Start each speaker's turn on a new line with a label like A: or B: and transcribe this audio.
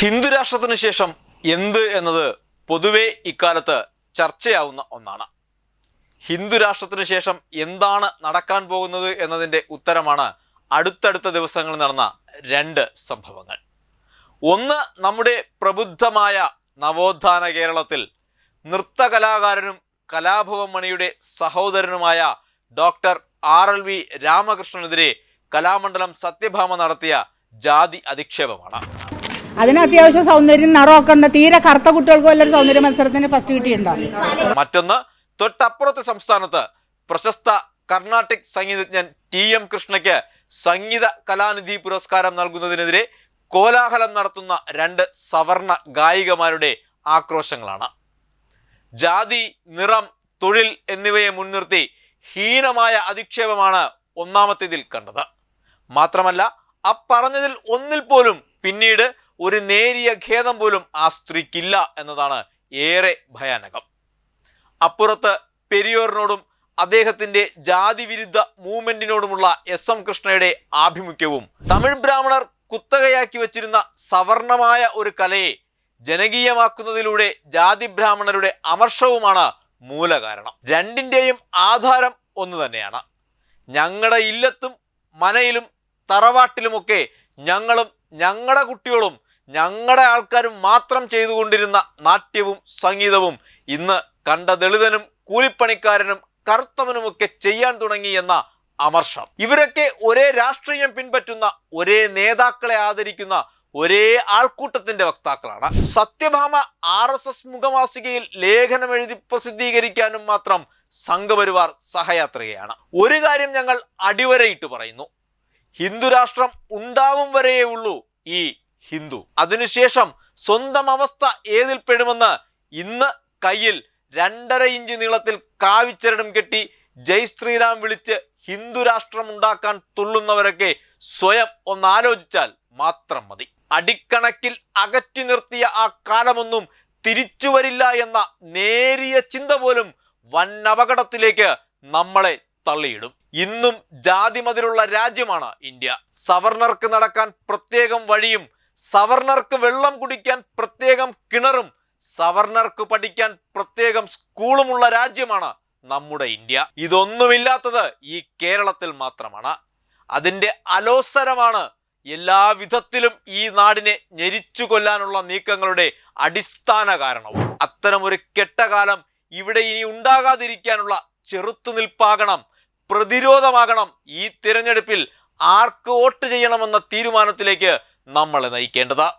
A: ഹിന്ദുരാഷ്ട്രത്തിന് ശേഷം എന്ത് എന്നത് പൊതുവെ ഇക്കാലത്ത് ചർച്ചയാവുന്ന ഒന്നാണ്. ഹിന്ദുരാഷ്ട്രത്തിനു ശേഷം എന്താണ് നടക്കാൻ പോകുന്നത് എന്നതിന്റെ ഉത്തരമാണ് അടുത്തടുത്ത ദിവസങ്ങളിൽ നടന്ന രണ്ട് സംഭവങ്ങൾ. ഒന്ന് നമ്മുടെ പ്രബുദ്ധമായ നവോത്ഥാന കേരളത്തിൽ നൃത്തകലാകാരനും കലാഭവൻ മണിയുടെ സഹോദരനുമായ ഡോക്ടർ ആർ എൽ വി രാമകൃഷ്ണനെതിരെ കലാമണ്ഡലം സത്യഭാമ നടത്തിയ ജാതി അധിക്ഷേപമാണ്.
B: അതിന് അത്യാവശ്യം സൗന്ദര്യം നിറമൊക്കെ ഉണ്ട്. തീരെ കറുത്ത കുട്ടികൾക്ക് വല്ലൊരു സൗന്ദര്യ മത്സരത്തിന് ഫസ്റ്റ് കിട്ടിയിട്ടുണ്ടോ
A: മറ്റൊന്ന് തൊട്ടപ്പുറത്തെ സംസ്ഥാനത്ത് പ്രശസ്ത കർണാട്ടിക് സംഗീതജ്ഞൻ ടി എം കൃഷ്ണയ്ക്ക് സംഗീത കലാനിധി പുരസ്കാരം നൽകുന്നതിനെതിരെ കോലാഹലം നടത്തുന്ന രണ്ട് സവർണ ഗായികമാരുടെ ആക്രോശങ്ങളാണ്. ജാതി നിറം തൊഴിൽ എന്നിവയെ മുൻനിർത്തി ഹീനമായ അധിക്ഷേപമാണ് ഒന്നാമത്തേതിൽ കണ്ടത്. മാത്രമല്ല അപ്പറഞ്ഞതിൽ ഒന്നിൽ പോലും പിന്നീട് ഒരു നേരിയ ഖേദം പോലും ആ സ്ത്രീക്കില്ല എന്നതാണ് ഏറെ ഭയാനകം. അപ്പുറത്ത് പെരിയോറിനോടും അദ്ദേഹത്തിന്റെ ജാതി വിരുദ്ധ മൂവ്മെന്റിനോടുമുള്ള എസ് എം കൃഷ്ണയുടെ ആഭിമുഖ്യവും തമിഴ് ബ്രാഹ്മണർ കുത്തകയാക്കി വച്ചിരുന്ന സവർണമായ ഒരു കലയെ ജനകീയമാക്കുന്നതിലൂടെ ജാതി ബ്രാഹ്മണരുടെ അമർഷവുമാണ് മൂലകാരണം. രണ്ടിന്റെയും ആധാരം ഒന്ന് തന്നെയാണ്. ഞങ്ങളുടെ ഇല്ലത്തും മനയിലും തറവാട്ടിലുമൊക്കെ ഞങ്ങളും ഞങ്ങളുടെ കുട്ടികളും ഞങ്ങളുടെ ആൾക്കാർ മാത്രം ചെയ്തുകൊണ്ടിരുന്ന നാട്യവും സംഗീതവും ഇന്ന് കണ്ട ദളിതനും കൂലിപ്പണിക്കാരനും കറുത്തവനുമൊക്കെ ചെയ്യാൻ തുടങ്ങി എന്ന അമർഷം. ഇവരൊക്കെ ഒരേ രാഷ്ട്രീയം പിൻപറ്റുന്ന ഒരേ നേതാക്കളെ ആദരിക്കുന്ന ഒരേ ആൾക്കൂട്ടത്തിന്റെ വക്താക്കളാണ്. സത്യഭാമ ആർ എസ് എസ് മുഖമാസികയിൽ ലേഖനം എഴുതി പ്രസിദ്ധീകരിക്കാനും മാത്രം സംഘപരിവാർ സഹയാത്രികയാണ്. ഒരു കാര്യം ഞങ്ങൾ അടിവരയിട്ട് പറയുന്നു. ഹിന്ദുരാഷ്ട്രം ഉണ്ടാവും വരെയേ ഉള്ളൂ ഈ ഹിന്ദു. അതിനുശേഷം സ്വന്തം അവസ്ഥ ഏതിൽ പെടുമെന്ന് ഇന്ന് കയ്യിൽ രണ്ടര ഇഞ്ച് നീളത്തിൽ കാവിച്ചരടും കെട്ടി ജയ് ശ്രീരാം വിളിച്ച് ഹിന്ദു രാഷ്ട്രം ഉണ്ടാക്കാൻ തുള്ളുന്നവരൊക്കെ സ്വയം ഒന്നാലോചിച്ചാൽ മാത്രം മതി. അടിക്കണക്കിൽ അകറ്റി നിർത്തിയ ആ കാലമൊന്നും തിരിച്ചു വരില്ല എന്ന നേരിയ ചിന്ത പോലും വൻ അപകടത്തിലേക്ക് നമ്മളെ തള്ളിയിടും. ഇന്നും ജാതിമതിലുള്ള രാജ്യമാണ് ഇന്ത്യ. സവർണർക്ക് നടക്കാൻ പ്രത്യേകം വഴിയും സവർണർക്ക് വെള്ളം കുടിക്കാൻ പ്രത്യേകം കിണറും സവർണർക്ക് പഠിക്കാൻ പ്രത്യേകം സ്കൂളുമുള്ള രാജ്യമാണ് നമ്മുടെ ഇന്ത്യ. ഇതൊന്നുമില്ലാത്തത് ഈ കേരളത്തിൽ മാത്രമാണ്. അതിന്റെ അലോസരമാണ് എല്ലാ വിധത്തിലും ഈ നാടിനെ ഞെരിച്ചു കൊല്ലാനുള്ള നീക്കങ്ങളുടെ അടിസ്ഥാന കാരണവും അത്തരമൊരു കെട്ടകാലം ഇവിടെ ഇനി ഉണ്ടാകാതിരിക്കാനുള്ള ചെറുത്തുനിൽപ്പാകണം പ്രതിരോധമാകണം ഈ തിരഞ്ഞെടുപ്പിൽ ആർക്ക് വോട്ട് ചെയ്യണമെന്ന തീരുമാനത്തിലേക്ക് നമ്മളെ നയിക്കേണ്ടത്.